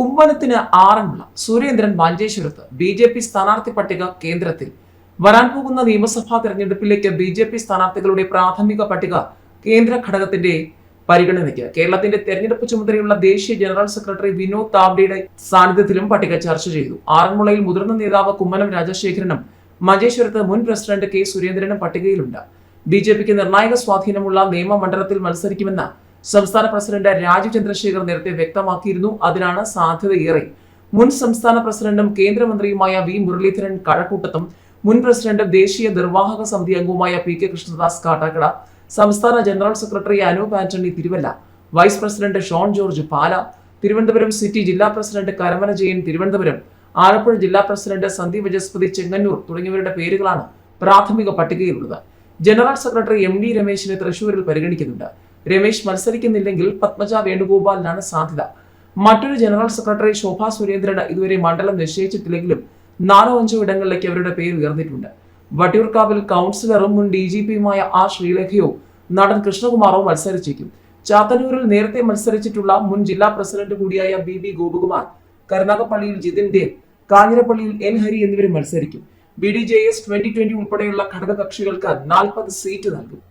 കുമ്പനത്തിന് ആറന്മുള. സുരേന്ദ്രൻ മഞ്ചേശ്വരത്ത് B J P സ്ഥാനാർത്ഥി പട്ടിക കേന്ദ്രത്തിൽ. വരാൻ പോകുന്ന നിയമസഭാ തെരഞ്ഞെടുപ്പിലേക്ക് ബി ജെ പി സ്ഥാനാർത്ഥികളുടെ പ്രാഥമിക പട്ടിക കേന്ദ്ര ഘടകത്തിന്റെ പരിഗണനയ്ക്ക്. കേരളത്തിന്റെ തെരഞ്ഞെടുപ്പ് ചുമതലയുള്ള ദേശീയ ജനറൽ സെക്രട്ടറി വിനോദ് താവ്ഡെയുടെ സാന്നിധ്യത്തിലും പട്ടിക ചർച്ച ചെയ്തു. ആറന്മുളയിൽ മുതിർന്ന നേതാവ് കുമ്മനം രാജശേഖരനും മഞ്ചേശ്വരത്ത് മുൻ പ്രസിഡന്റ് കെ സുരേന്ദ്രനും പട്ടികയിലുണ്ട്. ബി ജെ പിക്ക് നിർണായക സ്വാധീനമുള്ള നിയമമണ്ഡലത്തിൽ മത്സരിക്കുമെന്ന് സംസ്ഥാന പ്രസിഡന്റ് രാജീവ് ചന്ദ്രശേഖർ നേരത്തെ വ്യക്തമാക്കിയിരുന്നു. അതിനാണ് സാധ്യതയേറെ മുൻ സംസ്ഥാന പ്രസിഡന്റും കേന്ദ്രമന്ത്രിയുമായ വി മുരളീധരൻ കഴക്കൂട്ടത്തും മുൻ പ്രസിഡന്റ് ദേശീയ നിർവാഹക സമിതി അംഗവുമായ പി കെ കൃഷ്ണദാസ് കാട്ടാക്കട സംസ്ഥാന general secretary Anoop Antony Thiruvalla vice president Shone George Pala Thiruvananthapuram city ജില്ലാ പ്രസിഡന്റ് കരമന ജയൻ തിരുവനന്തപുരം ആലപ്പുഴ ജില്ലാ പ്രസിഡന്റ് സന്ദീപ് വജസ്പതി ചെങ്ങന്നൂർ തുടങ്ങിയവരുടെ പേരുകളാണ് പ്രാഥമിക പട്ടികയിലുള്ളത്. ജനറൽ സെക്രട്ടറി എം ഡി രമേശിനെ തൃശൂരിൽ പരിഗണിക്കുന്നുണ്ട്. രമേശ് മത്സരിക്കുന്നില്ലെങ്കിൽ പത്മജ വേണുഗോപാലിനാണ് സാധ്യത. മറ്റൊരു ജനറൽ സെക്രട്ടറി ശോഭാ സുരേന്ദ്രന് ഇതുവരെ മണ്ഡലം നിശ്ചയിച്ചിട്ടില്ലെങ്കിലും നാലോ അഞ്ചോ ഇടങ്ങളിലേക്ക് അവരുടെ പേര് ഉയർന്നിട്ടുണ്ട്. വട്ടിയൂർക്കാവിൽ കൗൺസിലറും മുൻ ഡി ജി പിയുമായ ആർ ശ്രീലേഖയോ നടൻ കൃഷ്ണകുമാറോ മത്സരിച്ചേക്കും. ചാത്തന്നൂരിൽ നേരത്തെ മത്സരിച്ചിട്ടുള്ള മുൻ ജില്ലാ പ്രസിഡന്റ് കൂടിയായ ബി ബി ഗോപകുമാർ കരുനാഗപ്പള്ളിയിൽ ജിതിൻ ദേവ് കാഞ്ഞിരപ്പള്ളിയിൽ എൻ ഹരി എന്നിവരും മത്സരിക്കും. B D J S twenty twenty ഉൾപ്പെടെയുള്ള ഘടകകക്ഷികൾക്ക് നാൽപ്പത് സീറ്റ് നൽകും.